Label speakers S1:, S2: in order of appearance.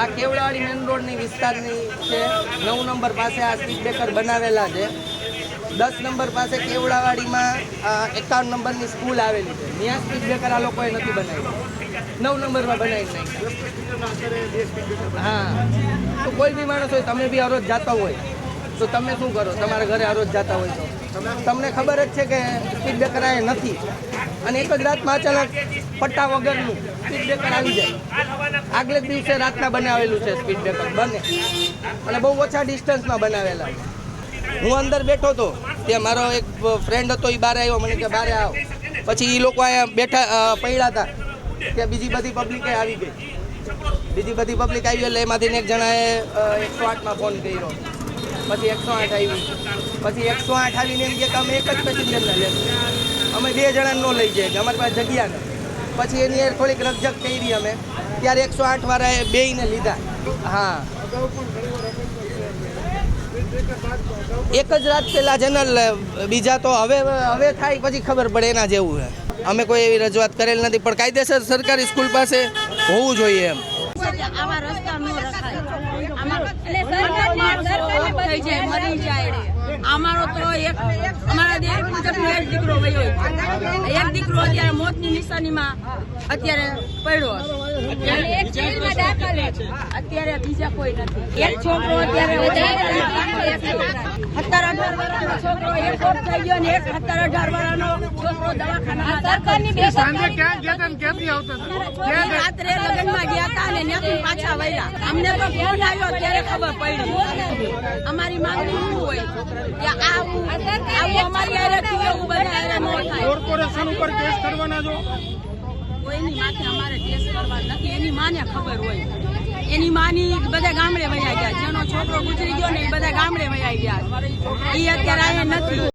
S1: આ કેવડાવાડી મેન રોડની વિસ્તારની છે. નવ નંબર પાસે આ સ્પીડ બ્રેકર બનાવેલા છે. દસ નંબર પાસે કેવડાવાડીમાં એકાવન નંબરની સ્કૂલ આવેલી છે. ત્યાં સ્પીડ બ્રેકર આ લોકોએ નથી બનાવ્યું. નવ નંબરમાં બનાવી નાખ્યા. હા. તો કોઈ બી માણસ હોય, તમે બી હરોજ જાતા હોય, તો તમે શું કરો? તમારા ઘરે હરોજ જાતા હોય તો. તમને ખબર જ છે કે સ્પીડ બ્રેકર આ નથી. અને એક જ રાતમાં અચાનક પટ્ટા વગરનું સ્પીડ બ્રેકર આવી જાય. આગલે જ દિવસે રાતના બનાવેલું છે સ્પીડ બ્રેકર બને. અને બહુ ઓછા ડિસ્ટન્સમાં બનાવેલા. હું અંદર બેઠો હતો, ત્યાં મારો એક ફ્રેન્ડ હતો એ બહાર આવ્યો, મને કે બહાર આવ. પછી એ લોકો અહીંયા બેઠા પડ્યા હતા ત્યાં બીજી બધી પબ્લિકે આવી ગઈ. બીજી બધી પબ્લિક આવી એટલે એમાંથી એક જણાએ એકસો આઠમાં ફોન કર્યો. પછી એકસો આઠ આવી. પછી એકસો આઠ આવીને એમ કે અમે એક જ પેસેન્જરને લેશું. અમે બે જણાને ન લઈ કે અમારી પાસે જગ્યા નથી. પછી એની થોડીક રકઝક કરી અમે. ત્યારે એકસો આઠ વાળાએ બેયને લીધા. હા. એક જ રાત પહેલા જનરલ બીજા તો હવે હવે થાય પછી ખબર પડે એના જેવું છે. અમે કોઈ એવી રજૂઆત કરેલ નથી, પણ કાયદેસર સરકારી સ્કૂલ પાસે હોવું જોઈએ એમ.
S2: આવા રસ્તા ન રખાય. આમાં એટલે સરકારની માણસો થઈ જાય મરી જાય. અમારો તો એક અમારા દેશ મુજબનો એક દીકરો વયો. એક દીકરો અત્યારે મોતની નિશાનીમાં અત્યારે પડ્યો છે. એક જેલમાં દાખલ છે. અત્યારે બીજા કોઈ નથી એક છોકરો અત્યારે સત્તર અઢાર વર્ષનો છોકરો એક ઓફ થઈ ગયો ને એક સત્તર અઢાર વર્ષનો છોકરો દવાખાના સરકારની બે
S3: સાંજે ક્યાં ગયા હતા ક્યાંથી આવતા હતા ક્યાં ગયા?
S2: રાત્રે લગ્નમાં ત્યાંથી પાછા વળ્યા. અમને તો ફોન આવ્યો ત્યારે ખબર પડી. અમારી માંગણી શું હોય? કે આવું આવું અમારી હારે એવું બધા હારે ન થાય.
S3: કોર્પોરેશન ઉપર કેસ કરવાના જો
S2: કોઈની માથે અમારે કેસ કરવા નથી એની માને ખબર હોય. એની માની બધા ગામડે વયા ગયા. જેનો છોકરો ગુજરી ગયો ને એ બધા ગામડે વયા ગયા. એ અત્યારે અહીંયા નથી.